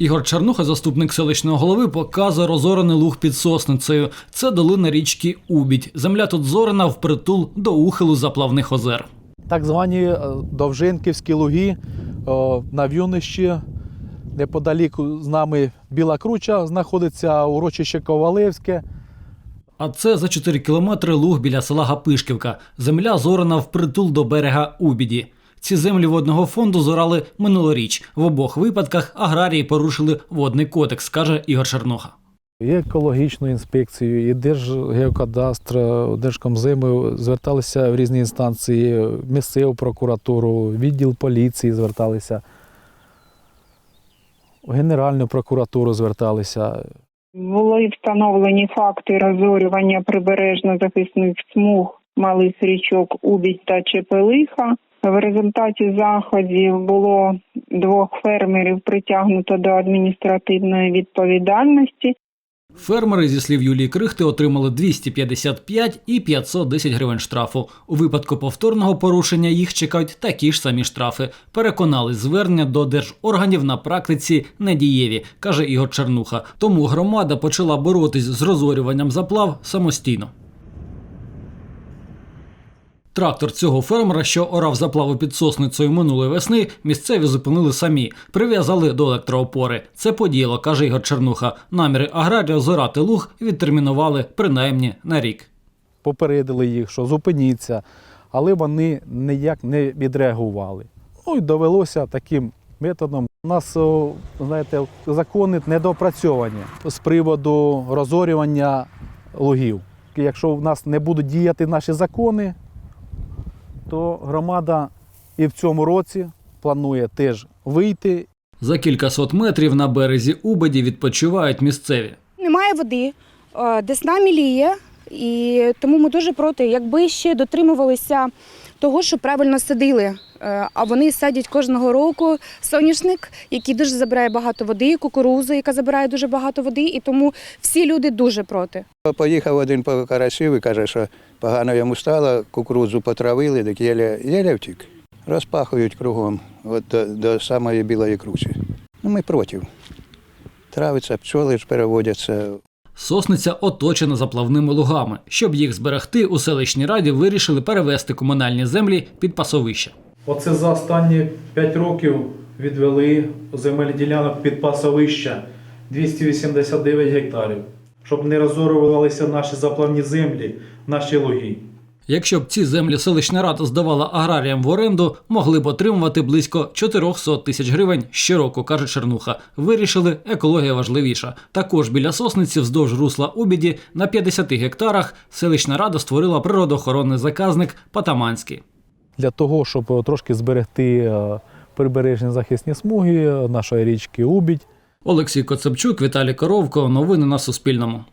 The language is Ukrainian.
Ігор Чернуха, заступник селищного голови, показує розорений луг під сосницею. Це долина річки Убідь. Земля тут зорена впритул до ухилу заплавних озер. Так звані е, Довжинківські луги о, на В'юнищі. Неподалік з нами Біла Круча знаходиться урочище Ковалевське. А це за 4 кілометри луг біля села Гапишківка. Земля зорена впритул до берега Убіді. Ці землі водного фонду зорали минулоріч. В обох випадках аграрії порушили водний кодекс, каже Ігор Чернуха. І екологічну інспекцію, і Держгеокадастр, Держкомземи зверталися в різні інстанції, місцеву прокуратуру, відділ поліції зверталися, в Генеральну прокуратуру зверталися. Були встановлені факти розорювання прибережно-захисних смуг малих річок Убідь та Чепелиха. В результаті заходів було двох фермерів притягнуто до адміністративної відповідальності. Фермери, зі слів Юлії Крихти, отримали 255 і 510 гривень штрафу. У випадку повторного порушення їх чекають такі ж самі штрафи. Переконали, звернення до держорганів на практиці недієві, каже Ігор Чернуха. Тому громада почала боротись з розорюванням заплав самостійно. Трактор цього фермера, що орав заплаву під сосницею минулої весни, місцеві зупинили самі, прив'язали до електроопори. Це подіяло, каже Ігор Чернуха. Наміри аграрія зорати луг відтермінували принаймні на рік. попередили їх, що зупиніться, але вони ніяк не відреагували. Ну і довелося таким методом. У нас, знаєте, закони недопрацьовані з приводу розорювання лугів. Якщо в нас не будуть діяти наші закони, то громада і в цьому році планує теж вийти За кілька сот метрів на березі Убаді відпочивають місцеві. Немає води, е, десна міліє, і тому ми дуже проти. Якби ще дотримувалися того, що правильно садили. Е, А вони садять кожного року соняшник, який дуже забирає багато води, кукурузу, яка забирає дуже багато води, і тому всі люди дуже проти. Поїхав один по карасів і каже, що погано йому стало, кукурудзу потравили, так єле втік. Розпахують кругом, от до, до самої білої кручі. Ну, ми проти. Травиться, пчоли ж переводяться. Сосниця оточена заплавними лугами. Щоб їх зберегти, у селищній раді вирішили перевести комунальні землі під пасовище. Оце за останні 5 років відвели земельні ділянок під пасовище 289 гектарів, щоб не розорувалися наші заплавні землі, наші луги. Якщо б ці землі селищна рада здавала аграріям в оренду, могли б отримувати близько 400 тисяч гривень щороку, каже Чернуха. Вирішили, екологія важливіша. Також біля сосниці вздовж русла Убіді на 50 гектарах селищна рада створила природоохоронний заказник Патаманський. Для того, щоб е, трошки зберегти е, прибережні захисні смуги нашої річки Убідь, Олексій Коцепчук, Віталій Коровко. Новини на Суспільному.